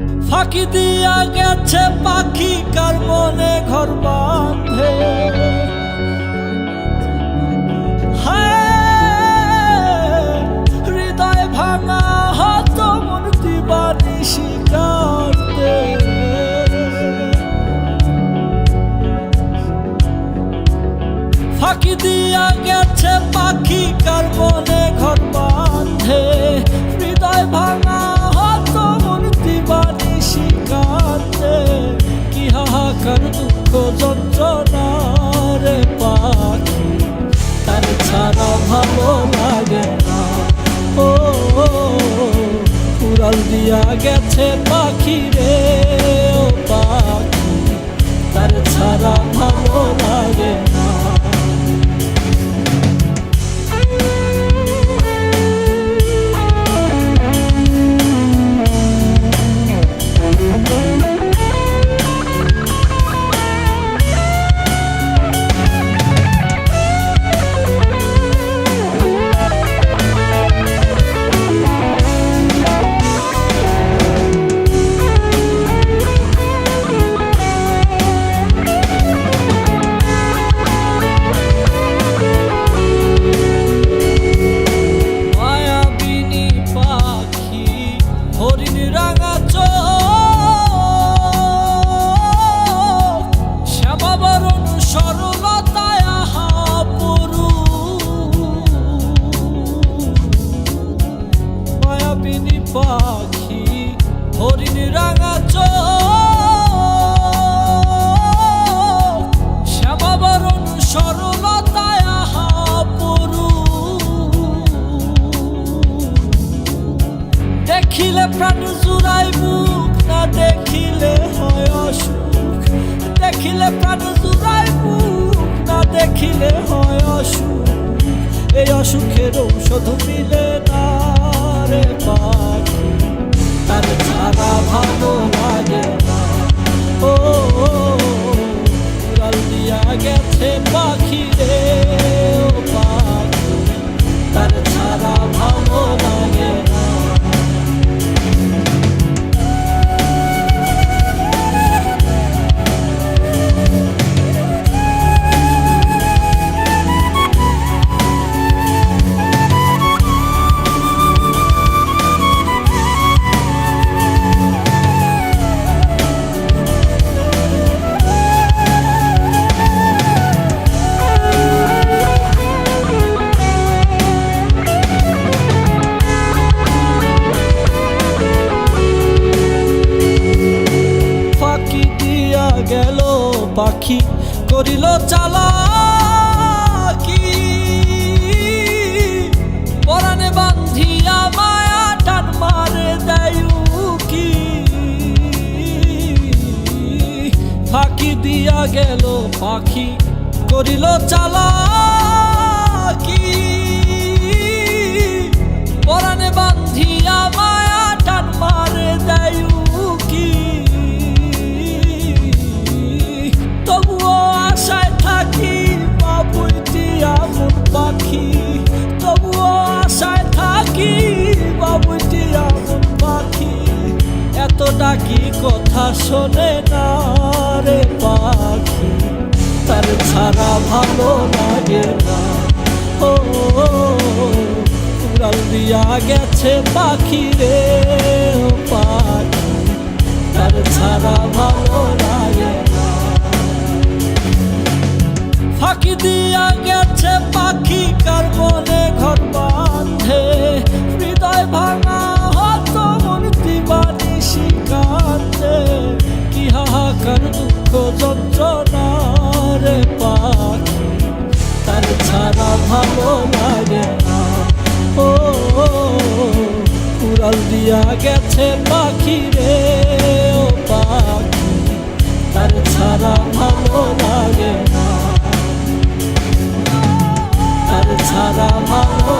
ফাঁকি দিয়া গেছে পাখি, কার মনে ঘর বাঁধে? হৃদয় ভাঙা ফাঁকি দিয়া গেছে পাখি, কার মনে ঘর বাঁধে? হৃদয় ভাঙা ছাড়া ভালো লাগে না ও উড়াল দিয়া গেছে পাখি রে দেখিলে প্রাণ জুড়াই না দেখিলে হয় অসুখ। দেখিলে প্রাণ জুড়াই না দেখিলে হয় অসুখ। এই অসুখের ঔষধ মিলে না রে পাখি। গেছে গেল পাখি করিল চালা কি? পরাণে বান্ধিয়া মায়া টান মারে দেয়ু কি ফাঁকি দিয়া গেল পাখি করিল চালা শোনে না রে পাখি, তার ছাড়া ভালো লাগে না। ও, উড়াল দিয়া গেছে পাখি রে পাখি, তার ছাড়া ভালো লাগে ফাঁকি দিয়া গেছে পাখি, কার মনে ঘর ভালো লাগে ও, উড়াল দিয়া গেছে পাখি রে, ও পাখি। তার ছাড়া ভালো লাগে না। তার ছাড়া ভালো